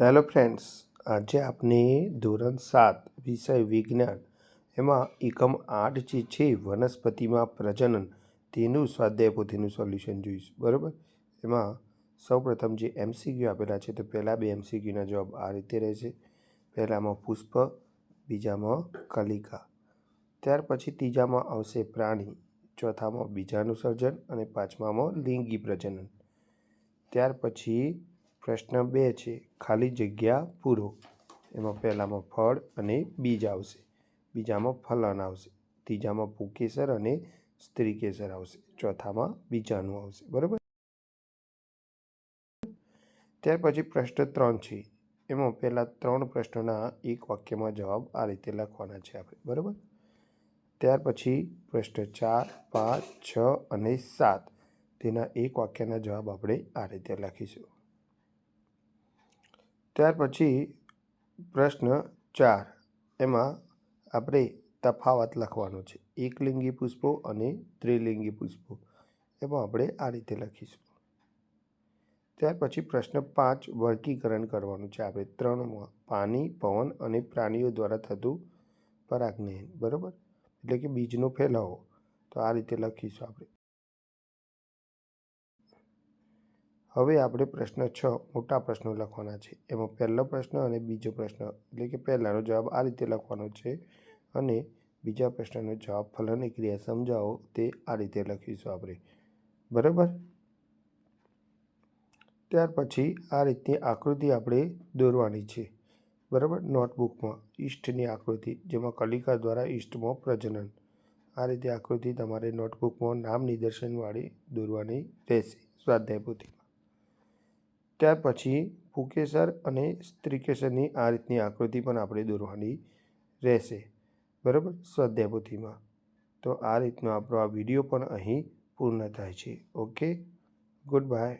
Hello friends આજે આપણે ધોરણ સાત વિષય વિજ્ઞાન. એમાં એકમ આઠ જે છે, વનસ્પતિમાં પ્રજનન, તેનું સ્વાધ્યાય પોથીનું સોલ્યુશન જોઈશું. બરાબર? એમાં સૌપ્રથમ જે એમસીક્યુ આપેલા છે, તો પહેલાં બે એમસીક્યુના જવાબ આ રીતે રહેશે. પહેલાંમાં પુષ્પ, બીજામાં કલિકા. ત્યાર પછી ત્રીજામાં આવશે પ્રાણી, ચોથામાં બીજાનું સર્જન અને પાંચમામાં લિંગી પ્રજનન. ત્યાર પછી પ્રશ્ન બે છે, ખાલી જગ્યા પૂરો. એમાં પહેલામાં ફળ અને બીજ આવશે. બીજામાં ફલન આવશે. ત્રીજામાં પુકેસર અને સ્ત્રીકેસર આવશે. ચોથામાં બીજાનું આવશે. બરાબર? ત્યાર પછી પ્રશ્ન ત્રણ છે. એમાં પહેલાં ત્રણ પ્રશ્નોના એક વાક્યમાં જવાબ આ રીતે લખવાના છે આપણે. બરાબર? ત્યાર પછી પ્રશ્ન ચાર, પાંચ, છ અને સાત. તેના એક વાક્યના જવાબ આપણે આ રીતે લખીશું. ત્યાર પછી પ્રશ્ન ચાર. એમાં આપણે તફાવત લખવાનો છે. એકલિંગી પુષ્પો અને ત્રિલિંગી પુષ્પો. એમાં આપણે આ રીતે લખીશું. ત્યાર પછી પ્રશ્ન પાંચ, વર્ગીકરણ કરવાનું છે. આપણે ત્રણમાં પાણી પવન અને પ્રાણીઓ દ્વારા થતું પરાગનયન. બરાબર? એટલે કે બીજનો ફેલાવો. તો આ રીતે લખીશું આપણે. હવે આપણે પ્રશ્ન છ મોટા પ્રશ્નો લખવાના છે. એમાં પહેલો પ્રશ્ન અને બીજો પ્રશ્ન, એટલે કે પહેલાંનો જવાબ આ રીતે લખવાનો છે અને બીજા પ્રશ્નનો જવાબ ફલનની ક્રિયા સમજાવો તે આ રીતે લખીશું આપણે. બરાબર? ત્યાર પછી આ રીતની આકૃતિ આપણે દોરવાની છે. બરાબર? નોટબુકમાં ઈષ્ટની આકૃતિ, જેમાં કલિકા દ્વારા ઈષ્ટમાં પ્રજનન. આ રીતે આકૃતિ તમારે નોટબુકમાં નામ નિદર્શનવાળી દોરવાની રહેશે સ્વાધ્યાય પોથીમાં. ત્યાર પછી પુકેસર અને સ્ત્રીકેસરની આ રીતની આકૃતિ પણ આપણે દોરવાની રહેશે. બરાબર? સ્વાધ્યાય તો આ રીતનો આપણો આ વીડિયો પણ અહીં પૂર્ણ થાય છે. ઓકે? Good bye.